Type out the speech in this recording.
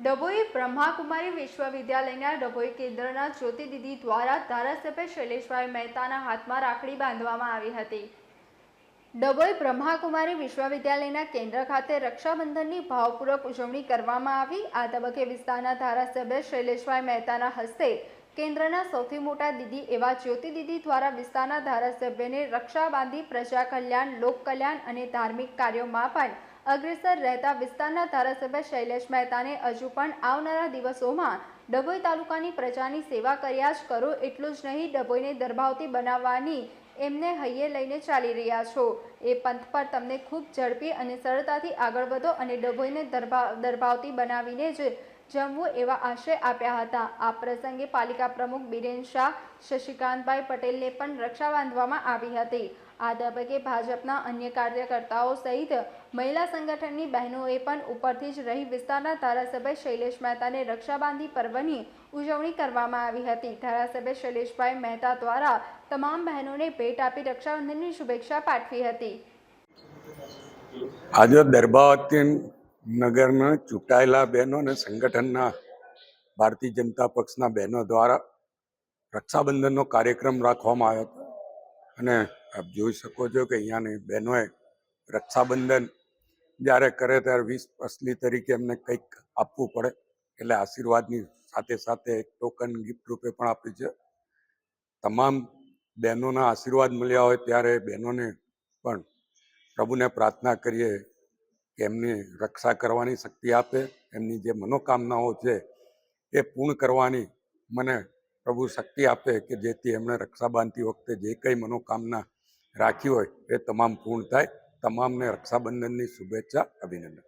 ડભોઈ બ્રહ્માકુમારી વિશ્વવિદ્યાલયના ડભોઈ કેન્દ્રના જ્યોતિ દીદી દ્વારા ધારાસભ્ય શૈલેષભાઈ મહેતાના હાથમાં રાખડી બાંધવામાં આવી હતી. ડભોઈ બ્રહ્માકુમારી વિશ્વવિદ્યાલયના કેન્દ્ર ખાતે રક્ષાબંધનની ભાવપૂર્વક ઉજવણી કરવામાં આવી. આ તબક્કે વિસ્તારના ધારાસભ્ય શૈલેષભાઈ મહેતાના હસ્તે કેન્દ્રના સૌથી મોટા દીદી એવા જ્યોતિ દીદી દ્વારા વિસ્તારના ધારાસભ્યને રક્ષા બાંધી પ્રજા કલ્યાણ લોક કલ્યાણ અને ધાર્મિક કાર્યોમાં પણ અગ્રેસર રહેતા વિસ્તારના ધારાસભ્ય શૈલેષ મહેતાને હજુ પણ આવનારા દિવસોમાં ડભોઈ તાલુકાની પ્રજાની સેવા કર્યા જ કરો, એટલું જ નહીં, ડભોઈને દરભાવતી બનાવવાની એમને હૈયે લઈને ચાલી રહ્યા છો. એ પંથ પર તમને ખૂબ ઝડપી અને સરળતાથી આગળ વધો અને ડભોઈને દરભા, દરભાવતી બનાવીને જ જમવું એવા આશય આપ્યા હતા. આ પ્રસંગે પાલિકા પ્રમુખ બિરેન શાહ, શશિકાંતભાઈ પટેલને પણ રક્ષા બાંધવામાં આવી હતી. આ તબક્કે ભાજપના અન્ય કાર્યકર્તાઓ સહિત મહિલા સંગઠનની બહેનોએ પણ ઉપરથી જ રહી વિસ્તારના ધારાસભ્ય શૈલેષ મહેતાને રક્ષાબાંધી પર્વની ઉજવણી કરવામાં આવી હતી. ધારાસભ્ય શૈલેષભાઈ મહેતા દ્વારા તમામ બહેનોને ભેટ આપી રક્ષાબંધનની શુભેચ્છા પાઠવી હતી. આજે દરબાવતી નગરના ચૂંટાયેલા બહેનો અને સંગઠનના ભારતીય જનતા પક્ષના બહેનો દ્વારા રક્ષાબંધનનો કાર્યક્રમ રાખવામાં આવ્યો હતો. અને આપ જોઈ શકો છો કે અહીંયાની બહેનોએ રક્ષાબંધન જ્યારે કરે ત્યારે વીસ અસલી તરીકે એમને કંઈક આપવું પડે. એટલે આશીર્વાદની સાથે સાથે એક ટોકન ગિફ્ટ રૂપે પણ આપ્યું છે. તમામ બહેનોના આશીર્વાદ મળ્યા હોય ત્યારે બહેનોને પણ પ્રભુને પ્રાર્થના કરીએ કે એમની રક્ષા કરવાની શક્તિ આપે. એમની જે મનોકામનાઓ છે એ પૂર્ણ કરવાની મને પ્રભુ શક્તિ આપે કે જેથી એમણે રક્ષા બાંધતી વખતે જે કંઈ મનોકામના રાખી હોય એ તમામ પૂર્ણ થાય. તમામને રક્ષાબંધનની શુભેચ્છા, અભિનંદન.